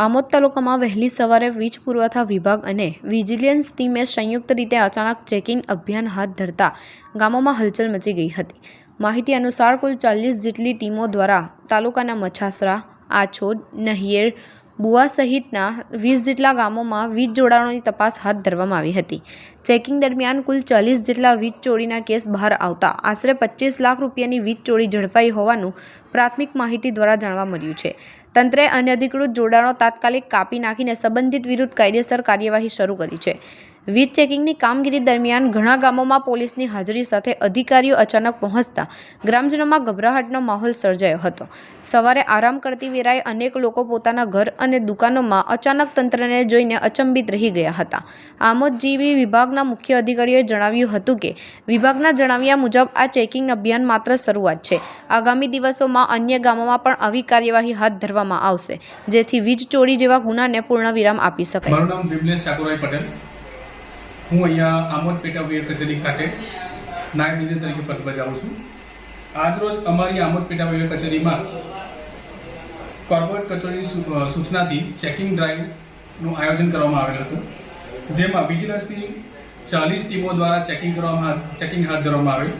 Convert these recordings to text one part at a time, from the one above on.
આમોદ તાલુકામાં વહેલી સવારે વીજ પુરવઠા વિભાગ અને વિજિલન્સ ટીમે સંયુક્ત રીતે અચાનક ચેકિંગ અભિયાન હાથ ધરતા ગામોમાં હલચલ મચી ગઈ હતી. માહિતી અનુસાર કુલ ચાલીસ જેટલી ટીમો દ્વારા તાલુકાના મછાસરા, આછોદ, નહિયેર, બુવા સહિતના વીસ જેટલા ગામોમાં વીજ જોડાણોની તપાસ હાથ ધરવામાં આવી હતી. ચેકિંગ દરમિયાન કુલ ચાલીસ જેટલા વીજ ચોરીના કેસ બહાર આવતા આશરે પચીસ લાખ રૂપિયાની વીજ ચોરી ઝડપાઈ હોવાનું પ્રાથમિક માહિતી દ્વારા જાણવા મળ્યું છે. તંત્રે અનધિકૃત જોડાણો તાત્કાલિક કાપી નાખીને સંબંધિત વિરુદ્ધ કાયદેસર કાર્યવાહી શરૂ કરી છે. વીજ ચેકિંગની કામગીરી દરમિયાન ઘણા ગામોમાં પોલીસની હાજરી સાથે અધિકારીઓ અચાનક પહોંચતા ગ્રામજનોમાં ગભરાહટનો માહોલ સર્જાયો હતો. સવારે આરામ કરતી વેરાએ અનેક લોકો પોતાના ઘર અને દુકાનોમાં અચાનક તંત્રને જોઈને અચંબિત રહી ગયા હતા. આમોદજીવી વિભાગના મુખ્ય અધિકારીઓએ જણાવ્યું હતું કે, વિભાગના જણાવ્યા મુજબ આ ચેકિંગ અભિયાન માત્ર શરૂઆત છે. આગામી દિવસોમાં અન્ય ગામોમાં પણ આવી કાર્યવાહી હાથ ધરવામાં આવશે, જેથી વીજ ચોરી જેવા ગુનાને પૂર્ણ વિરામ આપી શકાય. મારું નામ ઠાકોરભાઈ પટેલ. હું અહીંયા આમોદ પેટા વિભાગ કચેરી ખાતે નાયબ ઇજનેર તરીકે ફરજ બજાવું છું. આજરોજ અમારી આમોદ પેટા વિભાગ કચેરીમાં કોર્પોરેટ કચેરીની સૂચનાથી ચેકિંગ ડ્રાઈવનું આયોજન કરવામાં આવેલું હતું. જેમાં વિજિલન્સની ચાલીસ ટીમો દ્વારા ચેકિંગ કરવામાં ચેકિંગ હાથ ધરવામાં આવેલ.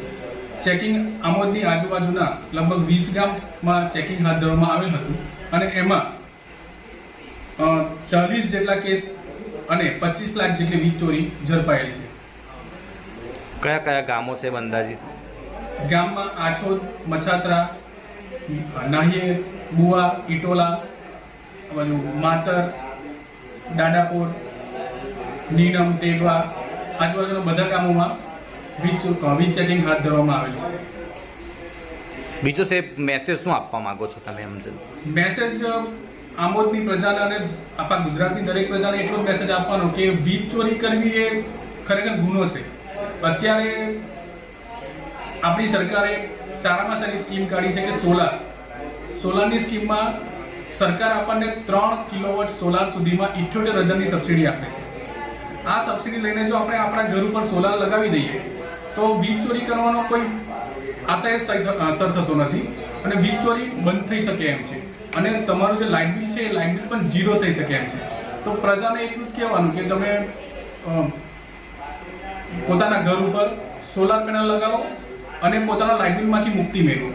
ચેકિંગ આમોદની આજુબાજુના લગભગ વીસ ગામમાં ચેકિંગ હાથ ધરવામાં આવેલ હતું. અને એમાં ચાલીસ જેટલા કેસ અને પચીસ લાખ જેટલી વીજ ચોરી ઝડપાયેલ છે. કયા કયા ગામો છે અંદાજિત ગામમાં આછોદ મછાસરા નાહિયેર બુવા ઇટોલા બાજુ માતર દાદાપુર નીનમ ટેગવા આજુબાજુના બધા ગામોમાં વીજ વીજ ચેકિંગ હાથ ધરવામાં આવેલ છે. બીજો સાહેબ મેસેજ શું આપવા માંગો છો તમે એમ મેસેજ આમોદની પ્રજાને અને આપણા ગુજરાતની દરેક પ્રજાને એટલો જ મેસેજ આપવાનો કે વીજ ચોરી કરવી એ ખરેખર ગુનો છે. અત્યારે આપણી સરકારે સારામાં સારી સ્કીમ કાઢી છે કે સોલાર. સોલારની સ્કીમમાં સરકાર આપણને ત્રણ કિલોવોટ સોલાર સુધીમાં ઇઠ્યોતેર હજારની સબસિડી આપે છે. આ સબસિડી લઈને જો આપણે આપણા ઘર ઉપર સોલાર લગાવી દઈએ, તો વીજ ચોરી કરવાનો કોઈ આશય સર થતો નથી અને વીજ ચોરી બંધ થઈ શકે એમ છે. અને તમારું જે લાઇટ બિલ છે, એ લાઇટ બિલ પણ ઝીરો થઈ શકે એમ છે. તો પ્રજાને એટલું જ કહેવાનું કે તમે પોતાના ઘર ઉપર સોલાર પેનલ લગાવો અને પોતાના લાઇટ બિલમાંથી મુક્તિ મેળવો.